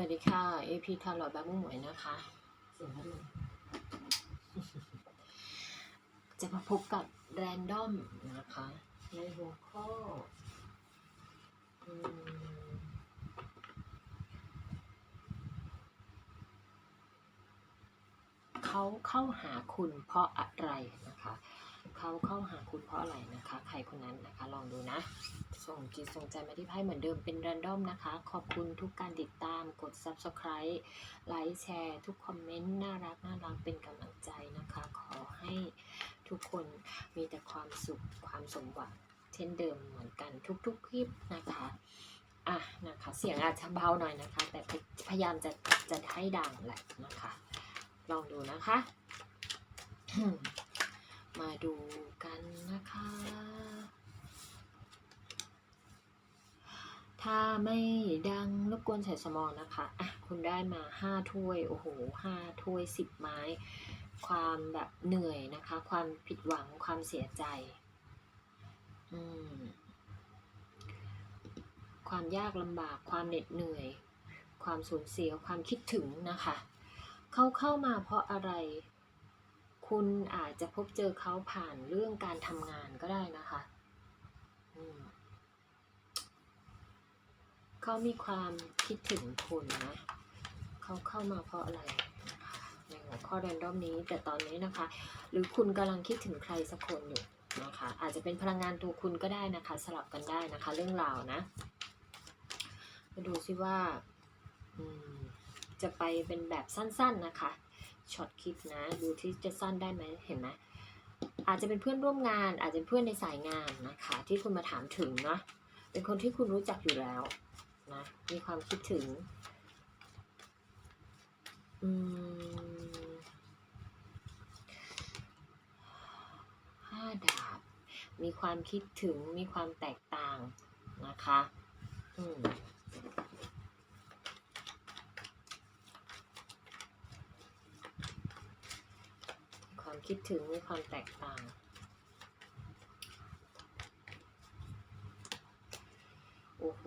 วัสดีค่ะ AP ทาร์ลอดบานมุ่งหมวยนะคะ เสียงพัดลมจะมาพบกับแรนดอมนะคะ ในหัวข้อเขาเข้าหาคุณเพราะอะไรนะคะ เขาเข้าหาคุณเพราะอะไรนะคะ ใครคนนั้น องดูนะ ส่งจิตส่งใจมาที่ไพ่เหมือนเดิมเป็น r รนดอมนะคะ ขอบคุณทุกการติดตามกด subscribe ไลค์แชร์ ทุกคอมเมนต์ น่ารักน่ารักเป็นกำลังใจนะคะ ขอให้ทุกคนมีแต่ความสุขความสมหวังเช่นเดิมเหมือนกันทุกๆคลิปนะคะอะนะคะเสียงอาจจะเบาหน่อยนะคะ แต่พยายามจะจะให้ดังแหละนะคะ ลองดูนะคะ มาดูกันนะคะ ถ้าไม่ดังรบกวนใส่สมองนะคะอะคุณได้มาห้าถ้วย โอ้โหห้าถ้วยสิบไม้ ความแบบเหนื่อยนะคะ ความผิดหวัง ความเสียใจ อืม ความยากลำบาก ความเหน็ดเหนื่อย ความสูญเสีย ความคิดถึงนะคะ เขาเข้ามาเพราะอะไร คุณอาจจะพบเจอเขาผ่านเรื่องการทำงานก็ได้นะคะ อืม เขามีความคิดถึงคุณนะ เขาเข้ามาเพราะอะไรในหัวข้อแรนดอมนี้ แต่ตอนนี้นะคะ หรือคุณกำลังคิดถึงใครสักคนอยู่นะคะ อาจจะเป็นพลังงานตัวคุณก็ได้นะคะ สลับกันได้นะคะ เรื่องราวนะมาดูซิว่าจะไปเป็นแบบสั้นๆนะคะช็อตคลิปนะ ดูที่จะสั้นได้ไหมเห็นไหมอาจจะเป็นเพื่อนร่วมงาน อาจจะเป็นเพื่อนในสายงานนะคะ ที่คุณมาถามถึงเนาะเป็นคนที่คุณรู้จักอยู่แล้ว นะมีความคิดถึง อืมห้าดาบ มีความคิดถึง มีความแตกต่างนะคะ อืมความคิดถึง มีความแตกต่างโอ้โห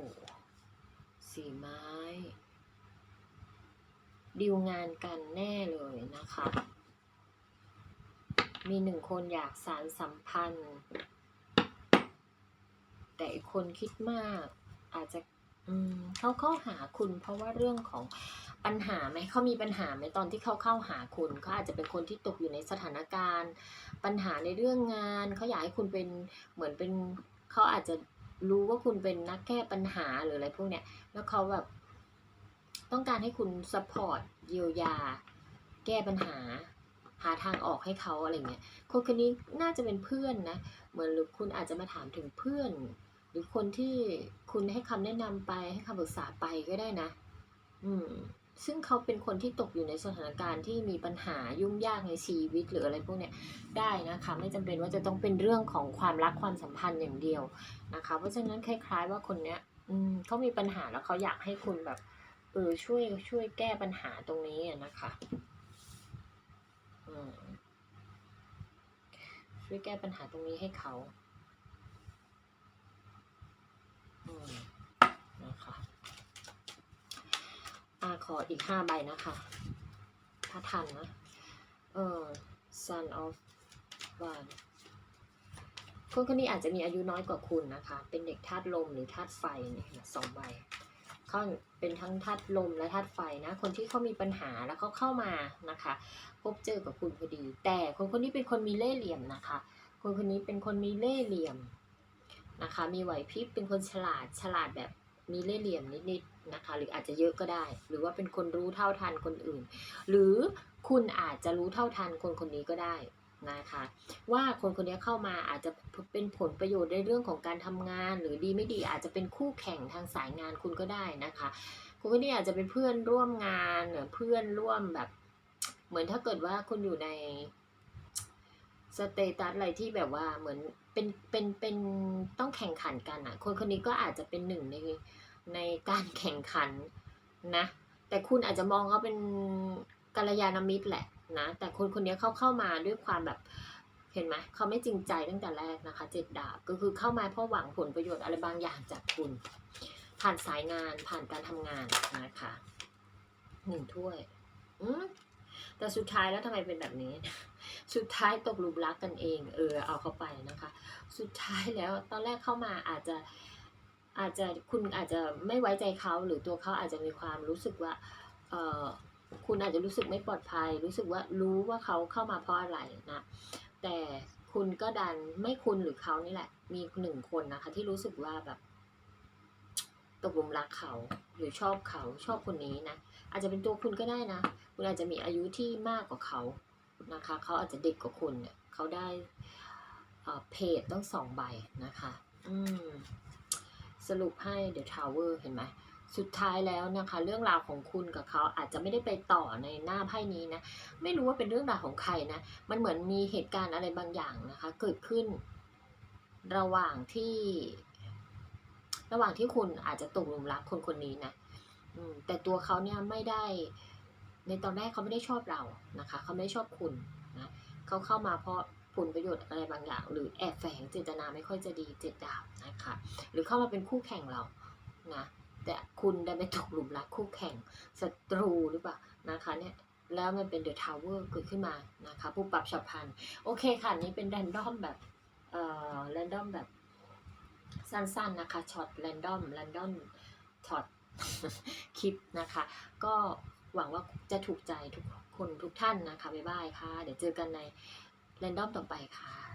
สีไม้ดิวงานกันแน่เลยนะคะ มีหนึ่งคนอยากสารสัมพันธ์ แต่อีกคนคิดมาก อาจจะเขาเข้าหาคุณเพราะว่าเรื่องของปัญหาไหมเขามีปัญหาไหมตอนที่เขาเข้าหาคุณเขาอาจจะเป็นคนที่ตกอยู่ในสถานการณ์ ปัญหาในเรื่องงานเขาอยากให้คุณเป็นเหมือนเป็นเขาอาจจะ รู้ว่าคุณเป็นนักแก้ปัญหาหรืออะไรพวกเนี้ย แล้วเขาแบบ ต้องการให้คุณสปอร์ตเยียวยา แก้ปัญหา หาทางออกให้เขาอะไรเงี้ย คนคนนี้น่าจะเป็นเพื่อนนะ เหมือนหรือคุณอาจจะมาถามถึงเพื่อน หรือคนที่คุณให้คำแนะนำไปให้คำปรึกษาไปก็ได้นะ อืม ซึ่งเขาเป็นคนที่ตกอยู่ในสถานการณ์ที่มีปัญหายุ่งยากในชีวิตหรืออะไรพวกเนี้ยได้นะคะไม่จำเป็นว่าจะต้องเป็นเรื่องของความรักความสัมพันธ์อย่างเดียวนะคะเพราะฉะนั้นคล้าย ๆ ว่าคนเนี้ยอืมเขามีปัญหาแล้วเขาอยากให้คุณแบบเออช่วยช่วยแก้ปัญหาตรงนี้นะคะช่วยแก้ปัญหาตรงนี้ให้เขาอืมนะคะ ขออีกห้าใบนะคะ ถ้าทันนะ เออ son of one คนคนนี้อาจจะมีอายุน้อยกว่าคุณนะคะ เป็นเด็กธาตุลมหรือธาตุไฟเนี่ยสองใบเขาเป็นทั้งธาตุลมและธาตุไฟนะ คนที่เขามีปัญหาแล้วเขาเข้ามานะคะ พบเจอกับคุณพอดี แต่คนคนนี้เป็นคนมีเล่ห์เหลี่ยมนะคะ คนคนนี้เป็นคนมีเล่ห์เหลี่ยมนะคะ มีไหวพริบ เป็นคนฉลาด ฉลาดแบบ มีเล่ห์เหลี่ยมนิดๆนะคะ หรืออาจจะเยอะก็ได้ หรือว่าเป็นคนรู้เท่าทันคนอื่น หรือคุณอาจจะรู้เท่าทันคนคนนี้ก็ได้นะคะ ว่าคนคนนี้เข้ามาอาจจะเป็นผลประโยชน์ในเรื่องของการทำงาน หรือดีไม่ดีอาจจะเป็นคู่แข่งทางสายงานคุณก็ได้นะคะ คุณคนนี้อาจจะเป็นเพื่อนร่วมงานหรือเพื่อนร่วมแบบ เหมือนถ้าเกิดว่าคุณอยู่ในสเตตัสอะไรที่แบบว่าเหมือน เป็นเป็นเป็นต้องแข่งขันกันอะคนคนนี้ก็อาจจะเป็นหนึ่งในในการแข่งขันนะ แต่คุณอาจจะมองเขาเป็นกัลยาณมิตรแหละนะ แต่คนคนนี้เขาเข้ามาด้วยความแบบเห็นไหมเขาไม่จริงใจตั้งแต่แรกนะคะ เจ็ดดาบก็คือเข้ามาเพราะหวังผลประโยชน์อะไรบางอย่างจากคุณ ผ่านสายงานผ่านการทำงานนะคะหนึ่งถ้วย อืม แต่สุดท้ายแล้วทำไมเป็นแบบนี้ สุดท้ายตกหลุมรักกันเอง เออ เอาเข้าไปนะคะ สุดท้ายแล้วตอนแรกเข้ามาอาจจะอาจจะคุณอาจจะไม่ไว้ใจเขาหรือตัวเขาอาจจะมีความรู้สึกว่าเออคุณอาจจะรู้สึกไม่ปลอดภัย รู้สึกว่ารู้ว่าเขาเข้ามาเพราะอะไรนะแต่คุณก็ดันไม่คุณหรือเขานี่แหละ มีหนึ่งคนนะคะ ที่รู้สึกว่าแบบ ตกหลุมรักเขาหรือชอบเขาชอบคนนี้นะอาจจะเป็นตัวคุณก็ได้นะ คุณอาจจะมีอายุที่มากกว่าเขานะคะเขาอาจจะเด็กกว่าคุณเนี่ยเขาได้เอ่อเพจต้องสองใบนะคะอืมสรุปให้ The Tower เห็นไหมสุดท้ายแล้วนะคะ เรื่องราวของคุณกับเขาอาจจะไม่ได้ไปต่อในหน้าไพ่นี้นะไม่รู้ว่าเป็นเรื่องราวของใครนะมันเหมือนมีเหตุการณ์อะไรบางอย่างนะคะ เกิดขึ้นระหว่างที่ ระหว่างที่คุณอาจจะตกหลุมรักคนคนนี้นะแต่ตัวเขาเนี่ยไม่ได้ ในตอนแรกเขาไม่ได้ชอบเรานะคะ เขาไม่ได้ชอบคุณนะเขาเข้ามาเพราะผลประโยชน์อะไรบางอย่าง หรือแอบแฝงเจตนาไม่ค่อยจะดีเจตดาบนะคะ หรือเข้ามาเป็นคู่แข่งเรานะแต่คุณได้ไปตกหลุมรักคู่แข่งศัตรูหรือเปล่านะคะเนี่ยแล้วมันเป็นเดอะทาวเวอร์เกิดขึ้นมานะคะผู้ปรับฉับพลันโอเคค่ะ นี่เป็นแรนดอมแบบเอ่อแรนดอมแบบ สั้นๆนะคะช็อตแรนดอมแรนดอมช็อตคลิปนะคะ ก็หวังว่าจะถูกใจทุกคนทุกท่านนะคะบ๊ายบายค่ะ เดี๋ยวเจอกันในแรนดอมต่อไปค่ะ